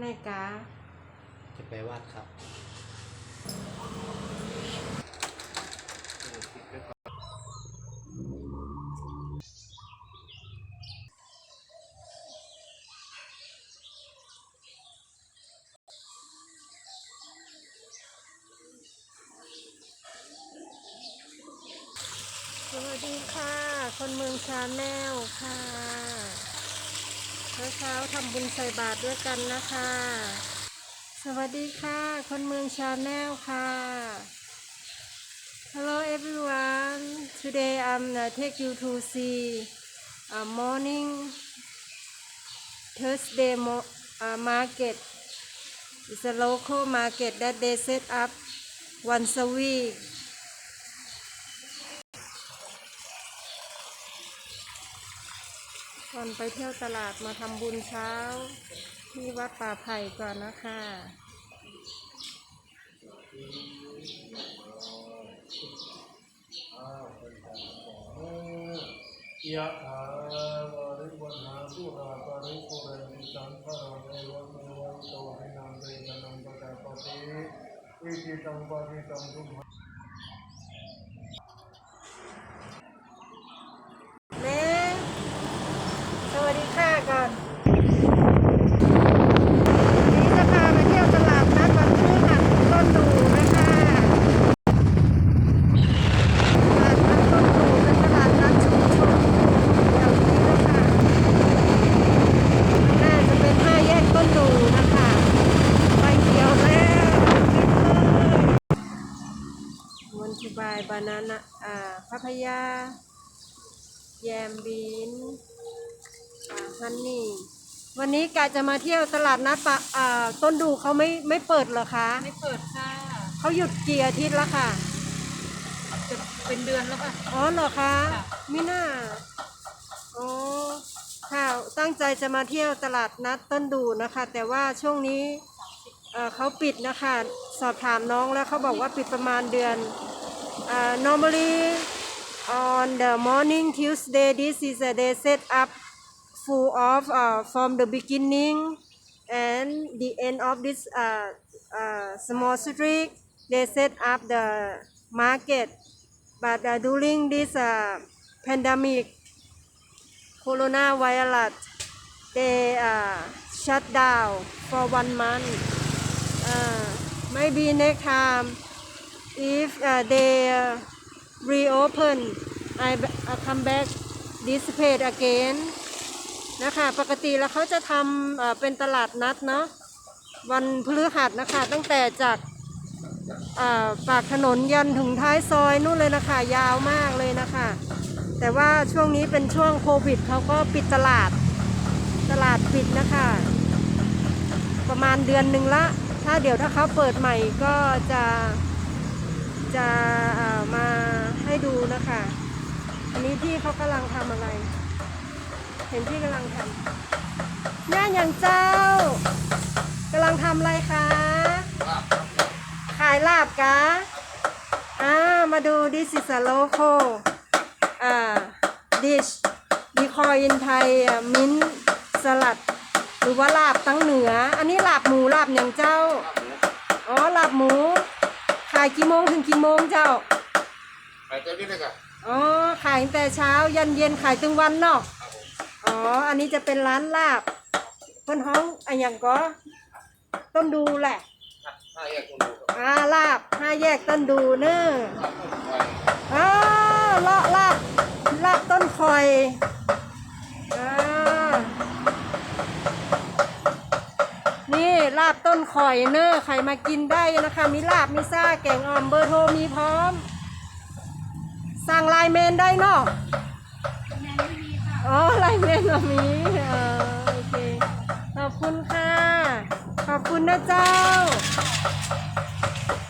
ไหนกาจะไปวาดครับสวัสดีค่ะ คนเมืองชาแนลค่ะ เช้าเช้าๆทำบุญใส่บาตรด้วยกันนะคะ สวัสดีค่ะ คนเมืองชาแนลค่ะ Hello everyone today I'm uh, take you to see uh, morning Thursday mo- uh, market It's a local market that they set up once a week ก่อนไปเที่ยวตลาดมาทำบุญเช้า ที่วัดป่าไผ่ก่อนนะคะยะถาวาริวัณาสุราปาริปุเรนิสังขารเอวะเมวะโตหินังเตตนังปะกาปะติอิจิตังปะริตังทุมหะ แม่สวัสดีค่ะก่อนวันนี้จะพาไปเที่ยวตลาดนัดวันพฤหัสต้นดูนะคะตลาดนัดต้นดูเป็นตลาดนัดชุมชนแถวนี้นะคะน่าจะเป็นห้าแยกต้นดูนะคะไฟเขียวแล้ว วันทิบายบานานะอ่าพัทยา แยมบีนอ่าฮันนี่ วันนี้กาจะมาเที่ยวตลาดนัดปะอ่าต้นดูเขาไม่ไม่เปิดเหรอคะ ไม่เปิดค่ะ เขาหยุดกี่อาทิตย์แล้วค่ะ จะเป็นเดือนแล้วค่ะ อ๋อเหรอคะค่ะมิน่าอ๋อค่ะตั้งใจจะมาเที่ยวตลาดนัดต้นดูนะคะ แต่ว่าช่วงนี้เอ่อเขาปิดนะคะ สอบถามน้องแล้วเขาบอกว่าปิดประมาณเดือน อ่า normally on the morning Tuesday this is a day set up full of uh, from the beginning and the end of this uh, uh, small street they set up the market. But uh, during this uh, pandemic coronavirus they uh, shut down for one month. Uh, maybe next time if uh, they uh, reopen I, I come back this page again นะคะปกติแล้วเขาจะทำเอ่อเป็นตลาดนัดเนาะวันพฤหัสนะคะ ตั้งแต่จากอ่าปากถนนยันถึงท้ายซอยนู่นเลยนะคะ ยาวมากเลยนะคะ แต่ว่าช่วงนี้เป็นช่วงโควิดเขาก็ปิดตลาดตลาดปิดนะคะ ประมาณเดือนหนึ่งละ ถ้าเดี๋ยวถ้าเขาเปิดใหม่ก็จะ จะามาให้ดูนะคะ อันนี้พี่เขากำลังทำอะไร เห็นพี่กำลังทำย่าอย่างเจ้ากำลังทำอะไรคะ ขายลาบกะอ่ามาดู this is a local อ่า dish we call in Thai มิ้นสลัด หรือว่าลาบตั้งเหนือ อันนี้ลาบหมูลาบอย่างเจ้า อ๋อลาบหมู ขายกี่โมงถึงกี่โมงเจ้า ไปเจ้านี่เลยค่ะอ๋อ ขายตั้งแต่เช้ายันเย็นขายถึงวันเนาะอ๋อ อันนี้จะเป็นร้านลาบ เพื่อนห้องอันอย่างก็ ต้นดูแหละห้าแยกคนดูครับอ่าลาบห้าแยกต้นดูเนอะห้าคนไปอ้าวเลาะลาบลาบต้นคอยาบต้นคอยเนอะใครมากินได้นะคะ มีลาบมีซ่าแกงอ่อมเบอร์โทรมีพร้อม สั่งไลน์แมนได้เนาะอ๋อไลน์แมนมามีเออโอเคขอบคุณค่ะ ขอบคุณนะเจ้า